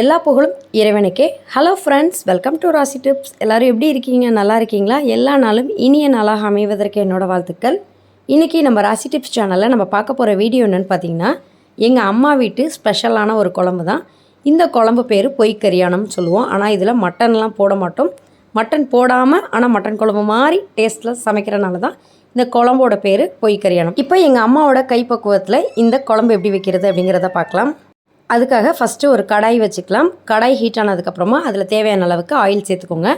எல்லா புகழும் இறைவனுக்கே. Hello friends welcome to Rasi tips எல்லோரும் எப்படி இருக்கீங்க? நல்லா இருக்கீங்களா? எல்லா நாளும் இனிய நாளாக அமைவதற்கு என்னோடய வாழ்த்துக்கள். இன்றைக்கி நம்ம ராசி டிப்ஸ் சேனலில் நம்ம பார்க்க போகிற வீடியோ என்னென்னு பார்த்தீங்கன்னா எங்கள் அம்மா வீட்டு ஸ்பெஷலான ஒரு குழம்பு தான். இந்த குழம்பு பேர் பொய்க்கரியானம்னு சொல்லுவோம். ஆனால் இதில் மட்டன்லாம் போட மாட்டோம். மட்டன் போடாமல் ஆனால் மட்டன் குழம்பு மாதிரி டேஸ்ட்டில் சமைக்கிறனால தான் இந்த குழம்போட பேர் பொய்க்கரியானம் இப்போ எங்கள் அம்மாவோட கைப்பக்குவத்தில் இந்த குழம்பு எப்படி வைக்கிறது அப்படிங்கிறத பார்க்கலாம். அதுக்காக ஃபஸ்ட்டு ஒரு கடாய் வச்சுக்கலாம். கடாய் ஹீட் ஆனதுக்கப்புறமா அதில் தேவையான அளவுக்கு ஆயில் சேர்த்துக்கோங்க.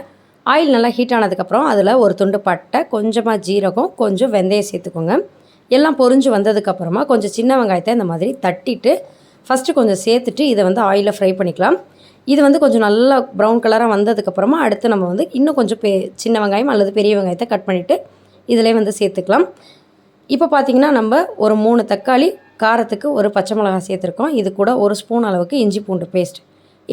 ஆயில் நல்லா ஹீட் ஆனதுக்கப்புறம் அதில் ஒரு துண்டு பட்டை கொஞ்சமாக ஜீரகம் கொஞ்சம் வெந்தயம் சேர்த்துக்கோங்க. எல்லாம் பொரிஞ்சு வந்ததுக்கப்புறமா கொஞ்சம் சின்ன வெங்காயத்தை இந்த மாதிரி தட்டிட்டு ஃபஸ்ட்டு கொஞ்சம் சேர்த்துட்டு இதை வந்து ஆயிலில் ஃப்ரை பண்ணிக்கலாம். இது வந்து கொஞ்சம் நல்லா ப்ரௌன் கலராக வந்ததுக்கப்புறமா அடுத்து நம்ம வந்து இன்னும் கொஞ்சம் பெ சின்ன வெங்காயம் அல்லது பெரிய வெங்காயத்தை கட் பண்ணிவிட்டு இதிலே வந்து சேர்த்துக்கலாம். இப்போ பார்த்திங்கன்னா நம்ம ஒரு மூணு தக்காளி காரத்துக்கு ஒரு பச்சை மிளகாய் சேர்த்துருக்கோம். இது கூட ஒரு ஸ்பூன் அளவுக்கு இஞ்சி பூண்டு பேஸ்ட்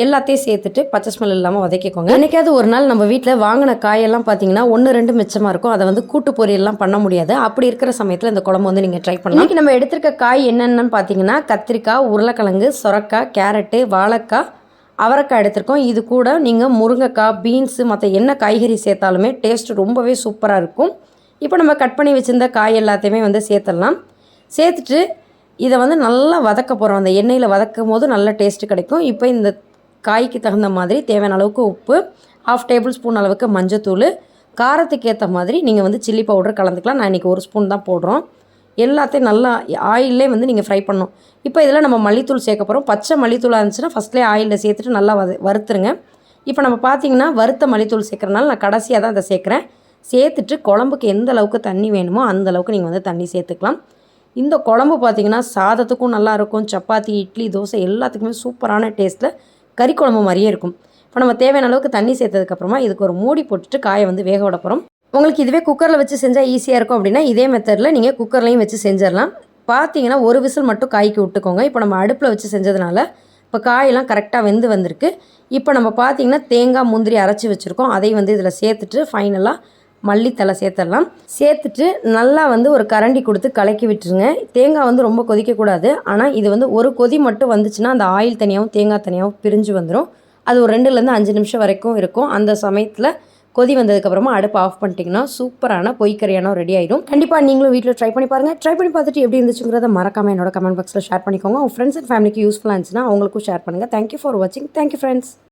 எல்லாத்தையும் சேர்த்துட்டு பச்சை ஸ்மெல் இல்லாமல் வதக்கிக்கோங்க. என்றைக்காவது ஒரு நாள் நம்ம வீட்டில் வாங்கின காயெல்லாம் பார்த்தீங்கன்னா ஒன்று ரெண்டு மிச்சமாக இருக்கும். அதை வந்து கூட்டு பொரியல்லாம் பண்ண முடியாது. அப்படி இருக்கிற சமயத்தில் இந்த குழம்பு வந்து நீங்கள் ட்ரை பண்ணலாம். இன்றைக்கி நம்ம எடுத்திருக்க காய் என்னென்னு பார்த்தீங்கன்னா கத்திரிக்காய் உருளைக்கிழங்கு சொரக்காய் கேரட்டு வாழைக்காய் அவரைக்காய் எடுத்திருக்கோம். இது கூட நீங்கள் முருங்கைக்காய் பீன்ஸு மற்ற என்ன காய்கறி சேர்த்தாலுமே டேஸ்ட் ரொம்பவே சூப்பராக இருக்கும். இப்போ நம்ம கட் பண்ணி வச்சுருந்த காய் எல்லாத்தையுமே வந்து சேர்த்துடலாம். சேர்த்துட்டு இதை வந்து நல்லா வதக்க போகிறோம் அந்த எண்ணெயில் வதக்கும் போது நல்ல டேஸ்ட்டு கிடைக்கும். இப்போ இந்த காய்க்கு தகுந்த மாதிரி தேவையான அளவுக்கு உப்பு ஹாஃப் டேபிள் ஸ்பூன் அளவுக்கு மஞ்சத்தூள் காரத்துக்கு ஏற்ற மாதிரி நீங்கள் வந்து சில்லி பவுடர் கலந்துக்கலாம். நான் இன்றைக்கி ஒரு ஸ்பூன் தான் போடுறோம். எல்லாத்தையும் நல்லா ஆயிலே வந்து நீங்கள் ஃப்ரை பண்ணணும். இப்போ இதில் நம்ம மல்லித்தூள் சேர்க்க போகிறோம் பச்சை மல்லித்தூளாக இருந்துச்சுன்னா ஃபஸ்ட்லேயே ஆயிலில் சேர்த்துட்டு நல்லா வத வறுத்துருங்க. இப்போ நம்ம பார்த்திங்கன்னா வறுத்த மல்லித்தூள் சேர்க்குறனால நான் கடைசியாக தான் அதை சேர்க்குறேன். சேர்த்துட்டு குழம்புக்கு எந்த அளவுக்கு தண்ணி வேணுமோ அந்த அளவுக்கு நீங்கள் வந்து தண்ணி சேர்த்துக்கலாம். இந்த குழம்பு பார்த்திங்கன்னா சாதத்துக்கும் நல்லாயிருக்கும் சப்பாத்தி இட்லி தோசை எல்லாத்துக்குமே சூப்பரான டேஸ்ட்டில் கறி குழம்பு மாதிரியே இருக்கும். இப்போ நம்ம தேவையான அளவுக்கு தண்ணி சேர்த்ததுக்கப்புறமா இதுக்கு ஒரு மூடி போட்டுட்டு காயை வந்து வேக விட போகிறோம் உங்களுக்கு இதுவே குக்கரில் வச்சு செஞ்சால் ஈஸியாக இருக்கும் அப்படின்னா இதே மெத்தடில் நீங்கள் குக்கர்லேயும் வச்சு செஞ்சிடலாம். பார்த்தீங்கன்னா ஒரு விசில் மட்டும் காய்க்கு விட்டுக்கோங்க. இப்போ நம்ம அடுப்பில் வச்சு செஞ்சதுனால இப்போ காயெல்லாம் கரெக்டாக வெந்து வந்திருக்கு. இப்போ நம்ம பார்த்திங்கன்னா தேங்காய் முந்திரி அரைச்சி வச்சுருக்கோம். அதையும் வந்து இதில் சேர்த்துட்டு ஃபைனலாக மல்லித்தலை சேர்த்துடலாம். சேர்த்துட்டு நல்லா வந்து ஒரு கரண்டி கொடுத்து கலக்கி விட்டுருங்க. தேங்காய் வந்து ரொம்ப கொதிக்கக்கூடாது. ஆனால் இது வந்து ஒரு கொதி மட்டும் வந்துச்சுன்னா அந்த ஆயில் தனியாகவும் தேங்காய் தனியாகவும் பிரிஞ்சு வந்துடும் அது ஒரு ரெண்டுலேருந்து அஞ்சு நிமிஷம் வரைக்கும் இருக்கும். அந்த சமயத்தில் கொதி வந்ததுக்கப்புறமா அடுப்பு ஆஃப் பண்ணிட்டீங்கன்னா சூப்பரான பொய்க்கறியானோ ரெடி ஆகிடும் கண்டிப்பாக நீங்களும் வீட்டில் ட்ரை பண்ணி பாருங்கள் ட்ரை பண்ணி பார்த்துட்டு எப்படி இருந்துச்சுங்கிறத மறக்காமல் என்னோட கமெண்ட் பாக்ஸில் ஷேர் பண்ணிக்கோங்க. உங்கள் ஃப்ரெண்ட்ஸ் அண்ட் ஃபேமிலிக்கு யூஸ்ஃபுல்லாக இருந்துச்சுன்னா அவங்களுக்கும் ஷேர் பண்ணுங்கள் தேங்க்யூ ஃபார் வாட்சிங் தேங்க்யூ ஃப்ரெண்ட்ஸ்